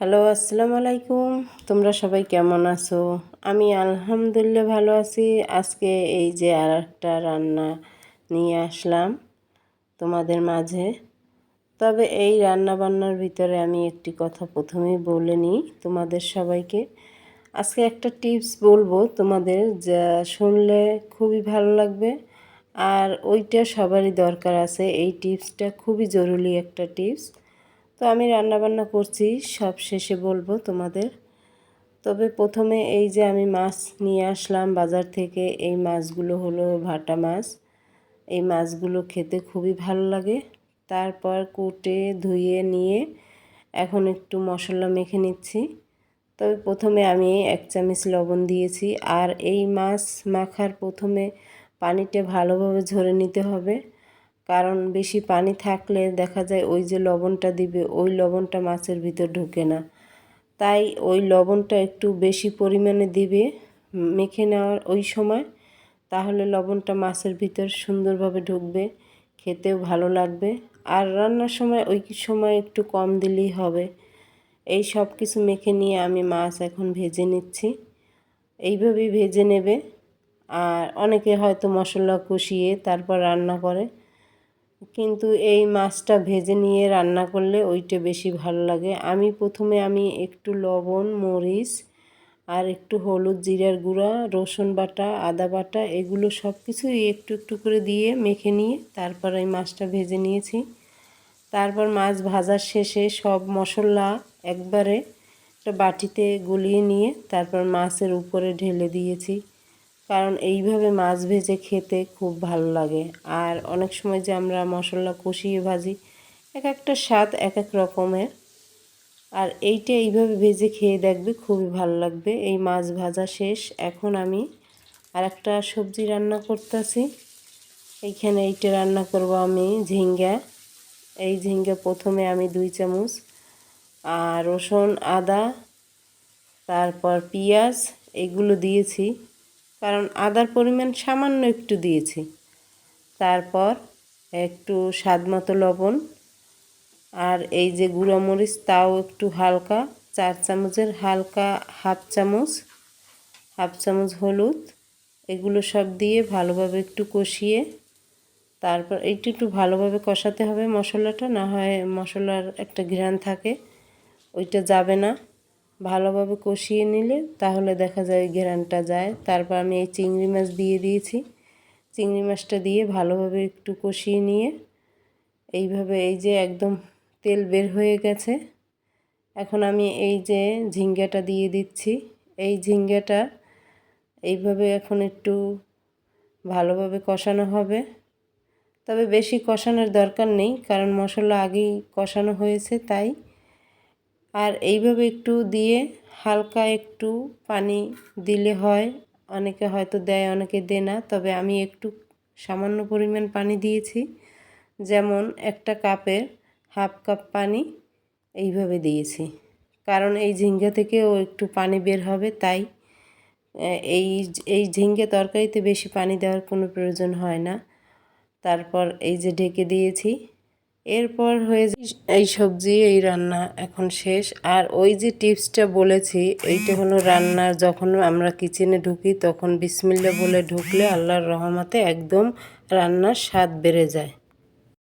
Hello, আসসালামু আলাইকুম। তোমরা সবাই কেমন আছো? আমি আলহামদুলিল্লাহ ভালো আছি। আজকে এই যে আর একটা রান্না নিয়ে আসলাম তোমাদের মাঝে। তবে এই রান্না বান্নার ভিতরে আমি একটি কথা প্রথমেই বলে নিই তোমাদের সবাইকে। আজকে একটা টিপস বলব তোমাদের, যা শুনলে খুবই ভালো লাগবে। আর ওইটা সবারই দরকার আছে। এই টিপসটা খুবই জরুরি একটা টিপস। তো আমি রান্নাবান্না করছি, সব শেষে বলব তোমাদের। তবে প্রথমে এই যে আমি মাছ নিয়ে আসলাম বাজার থেকে, এই মাছগুলো হলো ভাটা মাছ। এই মাছগুলো খেতে খুবই ভালো লাগে। তারপর কুটে, ধুয়ে, নিয়ে এখন একটু মশলা মেখে নিচ্ছি। তবে প্রথমে আমি এক চামচ লবণ দিয়েছি। আর এই মাছ মাখার প্রথমে পানিটা ভালোভাবে ঝরে নিতে হবে। কারণ বেশি পানি থাকলে দেখা যায় ওই যে লবণটা দিবে, ওই লবণটা মাছের ভিতর ঢুকে না। তাই ওই লবণটা একটু বেশি পরিমাণে দিবে, মেখে নেওয়ার ওই সময়, তাহলে লবণটা মাছের ভিতর সুন্দরভাবে ঢুকবে, খেতেও ভালো লাগবে। আর রান্নার সময় ওই সময় একটু কম দিলেই হবে। এই সব কিছু মেখে নিয়ে আমি মাছ এখন ভেজে নিচ্ছি। এইভাবেই ভেজে নেবে। আর অনেকে হয়তো মশলা কষিয়ে তারপর রান্না করে। কিন্তু এই মাছটা ভেজে নিয়ে রান্না করলে ওইটা বেশি ভালো লাগে। আমি প্রথমে আমি একটু লবণ, মরিচ আর একটু হলুদ জিরার গুঁড়া, রসুন বাটা, আদা বাটা এগুলো সব কিছুই একটু একটু করে দিয়ে মেখে নিয়ে তারপর এই মাছটা ভেজে নিয়েছি। তারপর মাছ ভাজার শেষে সব মশলা একবারে একটা বাটিতে গুলিয়ে নিয়ে তারপর মাছের উপরে ঢেলে দিয়েছি। কারণ এইভাবে মাছ ভেজে খেতে খুব ভালো লাগে। আর অনেক সময় যে আমরা মশলা কষিয়ে ভাজি, এক একটা স্বাদ এক এক রকমের। আর এইটা এইভাবে ভেজে খেয়ে দেখবে খুবই ভালো লাগবে। এই মাছ ভাজা শেষ। এখন আমি আর একটা সবজি রান্না করতেছি। এইখানে এইটা রান্না করব আমি ঝিঙ্গা। এই ঝিঙ্গা প্রথমে আমি দুই চামচ। আর রসুন, আদা, তারপর পেঁয়াজ, এগুলো দিয়েছি। কারণ আদার পরিমাণ সামান্য একটু দিয়েছি। তারপর একটু স্বাদ মতো লবণ আর এই যে গুঁড়ো মরিচ, তাও একটু হালকা, চার চামচের হালকা হাফ চামচ হাফ চামচ হলুদ, এগুলো সব দিয়ে ভালোভাবে একটু কষিয়ে তারপর এইটু একটু ভালোভাবে কষাতে হবে মশলাটা, না হয় মশলার একটা ঘ্রাণ থাকে, ওইটা যাবে না। ভালোভাবে কষিয়ে নিলে তাহলে দেখা যায় ঘেরানটা যায়। তারপর আমি এই চিংড়ি মাছ দিয়ে দিয়েছি। চিংড়ি মাছটা দিয়ে ভালোভাবে একটু কষিয়ে নিয়ে এইভাবে এই যে একদম তেল বের হয়ে গেছে। এখন আমি এই যে ঝিঙ্গাটা দিয়ে দিচ্ছি। এই ঝিঙ্গাটা এইভাবে এখন একটু ভালোভাবে কষানো হবে। তবে বেশি কষানোর দরকার নেই, কারণ মশলা আগেই কষানো হয়েছে, তাই আর এইভাবে একটু দিয়ে হালকা একটু পানি দিলে হয়। অনেকে হয়তো দেয়, অনেকে দেয় না। তবে আমি একটু সামান্য পরিমাণ পানি দিয়েছি। যেমন একটা কাপের হাফ কাপ পানি এইভাবে দিয়েছি। কারণ এই ঝিঙ্গা থেকেও একটু পানি বের হবে, তাই এই এই ঝিঙ্গে তরকারিতে বেশি পানি দেওয়ার কোনো প্রয়োজন হয় না। তারপর এই যে ঢেকে দিয়েছি এরপর হয়ে এই সবজি, এই রান্না এখন শেষ। আর ওই যে টিপসটা বলেছি, এইটা হলো রান্নার যখন আমরা কিচেনে ঢুকি, তখন বিসমিল্লা বলে ঢুকলে আল্লাহর রহমাতে একদম রান্নার স্বাদ বেড়ে যায়।